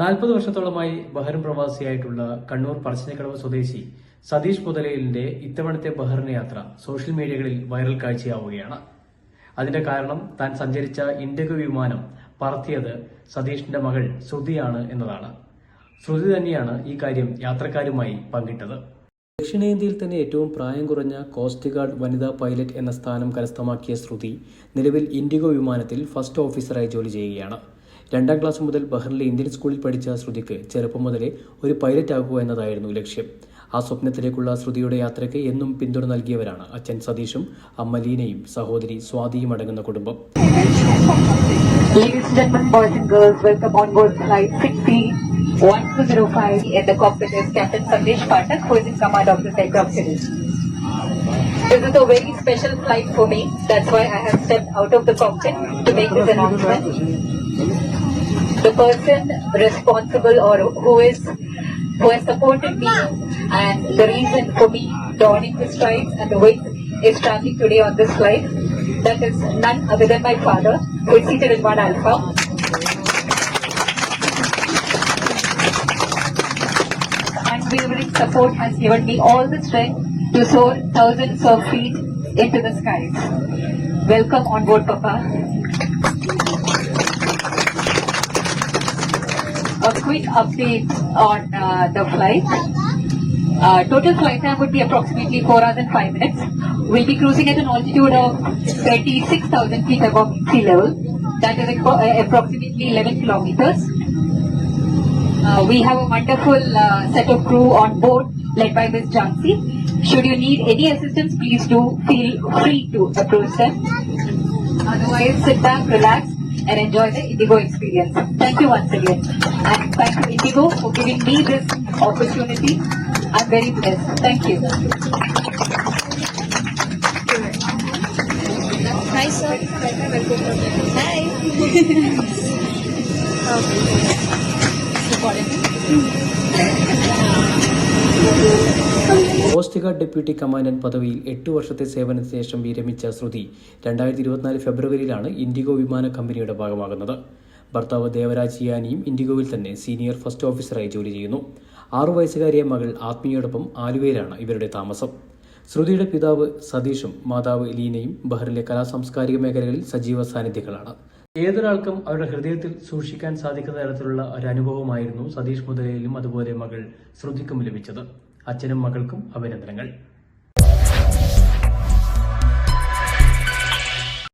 നാൽപ്പത് വർഷത്തോളമായി ബഹ്റിൻ പ്രവാസിയായിട്ടുള്ള കണ്ണൂർ പറശ്ശിനിക്കടവ് സ്വദേശി സതീഷ് പുതലയിലിന്റെ ഇത്തവണത്തെ ബഹറിൻ യാത്ര സോഷ്യൽ മീഡിയകളിൽ വൈറൽ കാഴ്ചയാവുകയാണ്. അതിന്റെ കാരണം താൻ സഞ്ചരിച്ച ഇൻഡിഗോ വിമാനം പറത്തിയത് സതീഷിന്റെ മകൾ ശ്രുതിയാണ് എന്നതാണ്. ശ്രുതി തന്നെയാണ് ഈ കാര്യം യാത്രക്കാരുമായി പങ്കിട്ടത്. ദക്ഷിണേന്ത്യയിൽ തന്നെ ഏറ്റവും പ്രായം കുറഞ്ഞ കോസ്റ്റ് ഗാർഡ് വനിതാ പൈലറ്റ് എന്ന സ്ഥാനം കരസ്ഥമാക്കിയ ശ്രുതി നിലവിൽ ഇൻഡിഗോ വിമാനത്തിൽ ഫസ്റ്റ് ഓഫീസറായി ജോലി ചെയ്യുകയാണ്. രണ്ടാം ക്ലാസ് മുതൽ ബഹ്റിലെ ഇന്ത്യൻ സ്കൂളിൽ പഠിച്ച ശ്രുതിക്ക് ചെറുപ്പം മുതലേ ഒരു പൈലറ്റ് ആകുക എന്നതായിരുന്നു ലക്ഷ്യം ആ സ്വപ്നത്തിലേക്കുള്ള ശ്രുതിയുടെ യാത്രയ്ക്ക് എന്നും പിന്തുണ നൽകിയവരാണ് അച്ഛൻ സതീഷും അമ്മ ലീനയും സഹോദരി സ്വാതിയും അടങ്ങുന്ന കുടുംബം This is a very special flight for me. That's why I have stepped out of the cockpit to make this announcement. The person responsible or who is who has supported me and the reason for me donning the stripes and the weight is standing today on this flight. That is none other than my father, who is seated in one alpha. Unwavering support has given me all the strength to soar thousands of feet into the skies. Welcome on board, Papa. A quick update on uh, the flight. Uh, total flight time would be approximately 4 hours and 5 minutes. We'll be cruising at an altitude of 36,000 feet above sea level. That is uh, approximately 11 kilometers. Uh, we have a wonderful uh, set of crew on board led by Ms. Jansi. Should you need any assistance, please do feel free to approach them. Otherwise, sit back, relax, and enjoy the Indigo experience. Thank you once again. And thank you, Indigo, for giving me this opportunity. I'm very blessed. Thank you. Hi, sir. Hi. Coast guard deputy commandant പദവിയിൽ എട്ട് വർഷത്തെ സേവനത്തിന് ശേഷം വിരമിച്ച ശ്രുതി രണ്ടായിരത്തി ഇരുപത്തിനാല് ഫെബ്രുവരിയിലാണ് IndiGo വിമാന കമ്പനിയുടെ ഭാഗമാകുന്നത്. ഭർത്താവ് ദേവരാജ് യാനിയും ഇൻഡിഗോയിൽ തന്നെ സീനിയർ ഫസ്റ്റ് ഓഫീസറായി ജോലി ചെയ്യുന്നു. ആറു വയസ്സുകാരിയ മകൾ ആത്മീയോടൊപ്പം ആലുവയിലാണ് ഇവരുടെ താമസം. ശ്രുതിയുടെ പിതാവ് സതീഷും മാതാവ് ലീനയും ബഹ്റിലെ കലാസാംസ്കാരിക മേഖലകളിൽ സജീവ സാന്നിധ്യങ്ങളാണ്. ഏതൊരാൾക്കും അവരുടെ ഹൃദയത്തിൽ സൂക്ഷിക്കാൻ സാധിക്കുന്ന തരത്തിലുള്ള ഒരു അനുഭവമായിരുന്നു സതീഷ് മുതലയിലും അതുപോലെ മകൾ ശ്രുതിക്കും ലഭിച്ചത്. അച്ഛനും മകൾക്കും അഭിനന്ദനങ്ങൾ